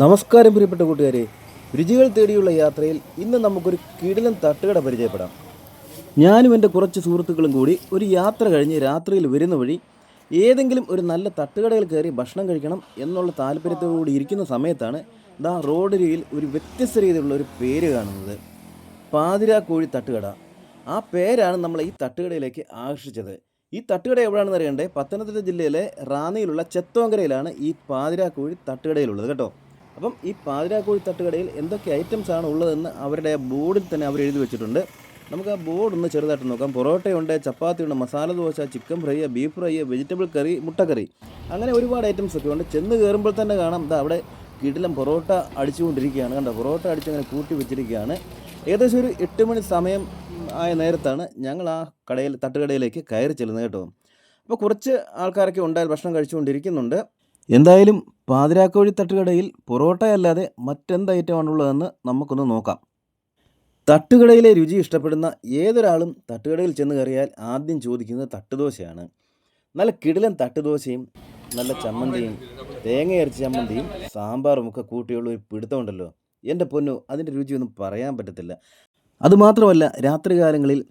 നമസ്കാരം പ്രിയപ്പെട്ട കൂട്ടുകാരെ. രുചികൾ തേടിയുള്ള യാത്രയിൽ ഇന്ന് നമുക്കൊരു കിടിലൻ തട്ടുകട പരിചയപ്പെടാം. ഞാനും എന്റെ കുറച്ച് സുഹൃത്തുക്കളും കൂടി ഒരു യാത്ര കഴിഞ്ഞ് രാത്രിയിൽ വരുന്ന വഴി ഏതെങ്കിലും ഒരു നല്ല തട്ടുകടയിൽ കയറി ഭക്ഷണം കഴിക്കണം എന്നുള്ള താല്പര്യത്തോടുകൂടി ഇരിക്കുന്ന സമയത്താണ് ദാ റോഡരിയിൽ ഒരു വ്യത്യസ്ത രീതിയിലുള്ള ഒരു പേര് കാണുന്നത്. പാതിരാ കോഴി തട്ടുകട. ആ പേരാണ് നമ്മൾ ഈ തട്ടുകടയിലേക്ക് ആകർഷിച്ചത്. ഈ തട്ടുകട എവിടെയാണെന്ന് അറിയണ്ടേ? പത്തനംതിട്ട ജില്ലയിലെ റാന്നിയിലുള്ള ചെത്തോങ്കരയിലാണ് ഈ പാതിരാക്കോഴി തട്ടുകടയിലുള്ളത് കേട്ടോ. അപ്പം ഈ പാതിരാക്കോഴി തട്ടുകടയിൽ എന്തൊക്കെ ഐറ്റംസ് ആണ് ഉള്ളതെന്ന് അവരുടെ ബോർഡിൽ തന്നെ അവർ എഴുതി വെച്ചിട്ടുണ്ട്. നമുക്ക് ആ ബോർഡ് ഒന്ന് ചെറുതായിട്ട് നോക്കാം. പൊറോട്ടയുണ്ട് ചപ്പാത്തിയുണ്ട് masala dosa chicken fry beef fry vegetable curry മുട്ടക്കറി. അങ്ങനെ ഒരുപാട് ഐറ്റംസ് ഒക്കെ ഉണ്ട്. ചെന്ന് കയറുമ്പോൾ തന്നെ കാണാം ഇതാ അവിടെ കിടിലം പൊറോട്ട അടിച്ചുകൊണ്ടിരിക്കുകയാണ്. കണ്ടോ പൊറോട്ട അടിച്ച് അങ്ങനെ കൂട്ടി വെച്ചിരിക്കുകയാണ്. ഏകദേശം ഒരു എട്ട് മണി സമയം ആയ നേരത്താണ് ഞങ്ങൾ ആ കടയിൽ തട്ടുകടയിലേക്ക് കയറി ചെല്ലുന്നത് കേട്ടോ. അപ്പോൾ കുറച്ച് ആൾക്കാരൊക്കെ ഉണ്ടായാൽ ഭക്ഷണം കഴിച്ചുകൊണ്ടിരിക്കുന്നുണ്ട്. എന്തായാലും പാതിരാക്കോഴി തട്ടുകടയിൽ പൊറോട്ടയല്ലാതെ മറ്റെന്ത് ഐറ്റമാണുള്ളതെന്ന് നമുക്കൊന്ന് നോക്കാം. തട്ടുകടയിലെ രുചി ഇഷ്ടപ്പെടുന്ന ഏതൊരാളും തട്ടുകടയിൽ ചെന്ന് കയറിയാൽ ആദ്യം ചോദിക്കുന്നത് തട്ടുദോശയാണ്. നല്ല കിടിലൻ തട്ടുദോശയും നല്ല ചമ്മന്തിയും തേങ്ങ അരച്ച ചമ്മന്തിയും സാമ്പാറും ഒക്കെ കൂട്ടിയുള്ള ഒരു പിടുത്തമുണ്ടല്ലോ. എന്റെ പൊന്നു അതിന്റെ രുചിയൊന്നും പറയാൻ പറ്റത്തില്ല. അതുമാത്രമല്ല രാത്രികാലങ്ങളിൽ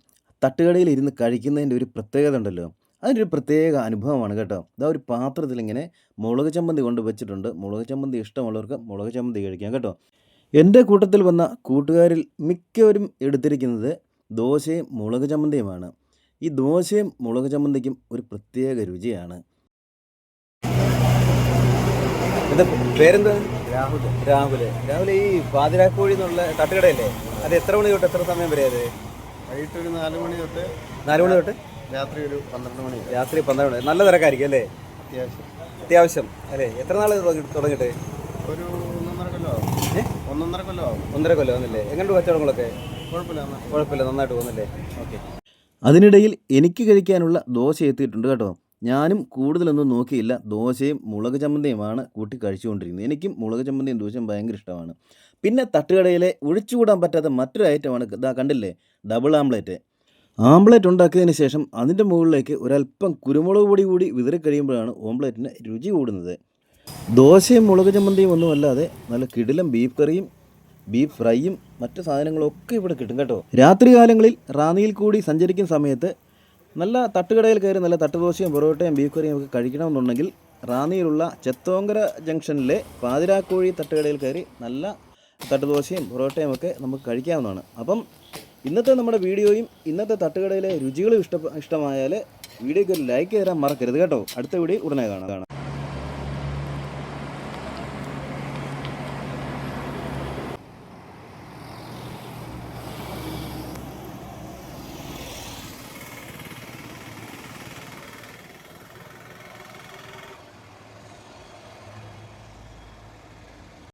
തട്ടുകടയിൽ ഇരുന്ന് കഴിക്കുന്നതിന്റെ ഒരു പ്രത്യേകത ഉണ്ടല്ലോ. അതിന്റെ ഒരു പ്രത്യേക അനുഭവമാണ് കേട്ടോ. ഇതാ ഒരു പാത്രത്തിൽ ഇങ്ങനെ മുളക് ചമ്മന്തി കൊണ്ട് വെച്ചിട്ടുണ്ട്. മുളക് ചമ്മന്തി ഇഷ്ടമുള്ളവർക്ക് മുളക് ചമ്മന്തി കഴിക്കാം കേട്ടോ. എന്റെ കൂട്ടത്തിൽ വന്ന കൂട്ടുകാരിൽ മിക്കവരും എടുത്തിരിക്കുന്നത് ദോശയും മുളക് ചമ്മന്തിയുമാണ്. ഈ ദോശയും മുളക് ചമ്മന്തിക്കും ഒരു പ്രത്യേക രുചിയാണ്. എന്താ പേരെന്താ? രാഹുൽ. രാഹുൽ രാഹുൽ ഈ പാതിരാക്കോഴി എന്നുള്ള തട്ടുകടയല്ലേ? അത് എത്ര മണി തൊട്ട് എത്ര സമയം വരെ അത്? വൈകിട്ട് ഒരു നാല് മണി തൊട്ട് നാല് മണി തൊട്ട്? രാത്രി ഒരു പന്ത്രണ്ട് മണി. രാത്രി പന്ത്രണ്ട് മണി. നല്ല തിരക്കായിരിക്കും അല്ലേ? അത്യാവശ്യം. അത്യാവശ്യം. അല്ലേ? എത്ര നാൾ തുടങ്ങിയിട്ട്? ഒരു ഒന്നൊന്നര കൊല്ലം? ഒന്നൊന്നര കൊല്ലം ഒന്നര കൊല്ലം വന്നില്ലേ എങ്ങനെയുണ്ട് കച്ചവടങ്ങളൊക്കെ? കുഴപ്പമില്ല. കുഴപ്പമില്ല നന്നായിട്ട് പോകുന്നില്ലേ? ഓക്കെ. അതിനിടയിൽ എനിക്ക് കഴിക്കാനുള്ള ദോശ എത്തിയിട്ടുണ്ട് കേട്ടോ. ഞാനും കൂടുതലൊന്നും നോക്കിയില്ല. ദോശയും മുളക് ചമ്മന്തിയുമാണ് കൂട്ടി കഴിച്ചുകൊണ്ടിരിക്കുന്നത്. എനിക്കും മുളക് ചമ്മന്തിയും ദോശയും ഭയങ്കര ഇഷ്ടമാണ്. പിന്നെ തട്ടുകടയിലെ ഒഴിച്ചുകൂടാൻ പറ്റാത്ത മറ്റൊരു ഐറ്റമാണ് ഇതാ കണ്ടില്ലേ? ഡബിൾ ആംപ്ലേറ്റ് ആംപ്ലേറ്റ് ഉണ്ടാക്കിയതിന് ശേഷം അതിന്റെ മുകളിലേക്ക് ഒരല്പം കുരുമുളക് പൊടി കൂടി വിതറി കഴിയുമ്പോഴാണ് ഓംപ്ലേറ്റിന് രുചി കൂടുന്നത്. ദോശയും മുളക് ചമ്മന്തിയും ഒന്നും അല്ലാതെ നല്ല കിടിലം ബീഫ് കറിയും ബീഫ് ഫ്രൈയും മറ്റ് സാധനങ്ങളൊക്കെ ഇവിടെ കിട്ടും കേട്ടോ. രാത്രികാലങ്ങളിൽ റാന്നിയിൽ കൂടി സഞ്ചരിക്കുന്ന സമയത്ത് നല്ല തട്ടുകടയിൽ കയറി നല്ല തട്ടുദോശയും പൊറോട്ടയും ബീഫ് കറിയും ഒക്കെ കഴിക്കണമെന്നുണ്ടെങ്കിൽ റാന്നിയിലുള്ള ചെത്തോങ്കര ജംഗ്ഷനിലെ പാതിരാക്കോഴി തട്ടുകടയിൽ കയറി നല്ല തട്ടുദോശയും പൊറോട്ടയും ഒക്കെ നമുക്ക് കഴിക്കാവുന്നതാണ്. അപ്പം ഇന്നത്തെ നമ്മുടെ വീഡിയോയും ഇന്നത്തെ തട്ടുകടയിലെ രുചികളും ഇഷ്ട ഇഷ്ടമായാൽ വീഡിയോയ്ക്ക് ഒരു ലൈക്ക് തരാൻ മറക്കരുത് കേട്ടോ. അടുത്ത വീഡിയോ ഉടനെ കാണാം കാണാം.